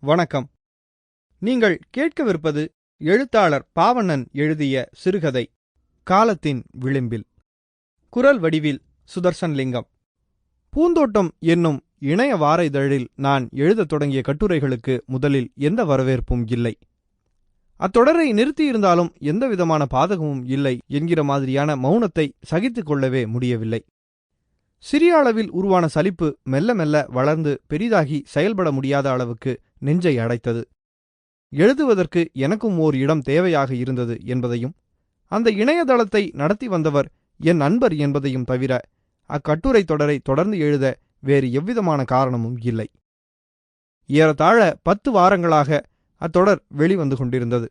வணக்கம். நீங்கள் கேட்கவிருப்பது எழுத்தாளர் பாவண்ணன் எழுதிய சிறுகதை காலத்தின் விளிம்பில். குரல் வடிவில் சுதர்சன் லிங்கம். பூந்தோட்டம் என்னும் இணைய வார இதழில் நான் எழுதத் தொடங்கிய கட்டுரைகளுக்கு முதலில் எந்த வரவேற்பும் இல்லை. அத்தொடரை நிறுத்தியிருந்தாலும் எந்தவிதமான பாதகமும் இல்லை என்கிற மாதிரியான மௌனத்தை சகித்துக் கொள்ளவே முடியவில்லை. சிறிய அளவில் உருவான சலிப்பு மெல்ல மெல்ல வளர்ந்து பெரிதாகி செயல்பட முடியாத அளவுக்கு நெஞ்சை அடைத்தது. எழுதுவதற்கு எனக்கும் ஓர் இடம் தேவையாக இருந்தது என்பதையும் அந்த இணையதளத்தை நடத்தி வந்தவர் என் நண்பர் என்பதையும் தவிர அக்கட்டுரை தொடரை தொடர்ந்து எழுத வேறு எவ்விதமான காரணமும் இல்லை. ஏறத்தாழ பத்து வாரங்களாக அத்தொடர் வெளிவந்து கொண்டிருந்தது.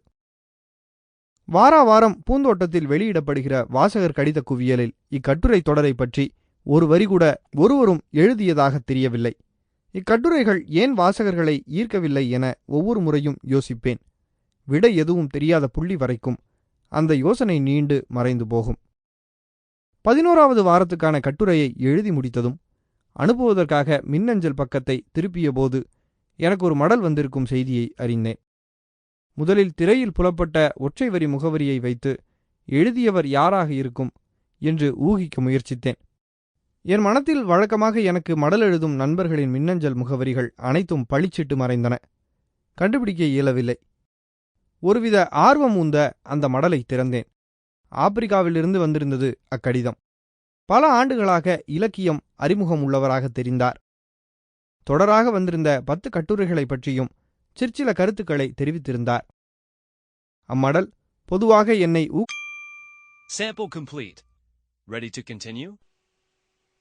வாரா வாரம் பூந்தோட்டத்தில் வெளியிடப்படுகிற வாசகர் கடித குவியலில் இக்கட்டுரை தொடரை பற்றி ஒரு வரி கூட ஒருவரும் எழுதியதாக தெரியவில்லை. இக்கட்டுரைகள் ஏன் வாசகர்களை ஈர்க்கவில்லை என ஒவ்வொரு முறையும் யோசிப்பேன். விடை எதுவும் தெரியாத புள்ளி வரைக்கும் அந்த யோசனை நீண்டு மறைந்து போகும். பதினோராவது வாரத்துக்கான கட்டுரையை எழுதி முடித்ததும் அனுப்புவதற்காக மின்னஞ்சல் பக்கத்தை திருப்பியபோது எனக்கு ஒரு மடல் வந்திருக்கும் செய்தியை அறிந்தேன். முதலில் திரையில் புலப்பட்ட ஒற்றை வரி முகவரியை வைத்து எழுதியவர் யாராக இருக்கும்? என்று ஊகிக்க முயற்சித்தேன். என் மனத்தில் வழக்கமாக எனக்கு மடல் எழுதும் நண்பர்களின் மின்னஞ்சல் முகவரிகள் அனைத்தும் பளிச்சிட்டு மறைந்தன. கண்டுபிடிக்க இயலவில்லை. ஒருவித ஆர்வம் உந்த அந்த மடலை திறந்தேன். ஆப்பிரிக்காவிலிருந்து வந்திருந்தது அக்கடிதம். பல ஆண்டுகளாக இலக்கியம் அறிமுகம் உள்ளவராக தெரிந்தார். தொடராக வந்திருந்த பத்து கட்டுரைகளைப் பற்றியும் சிற்சில கருத்துக்களை தெரிவித்திருந்தார். அம்மடல் பொதுவாக என்னை ஊ Sample complete. Ready to continue?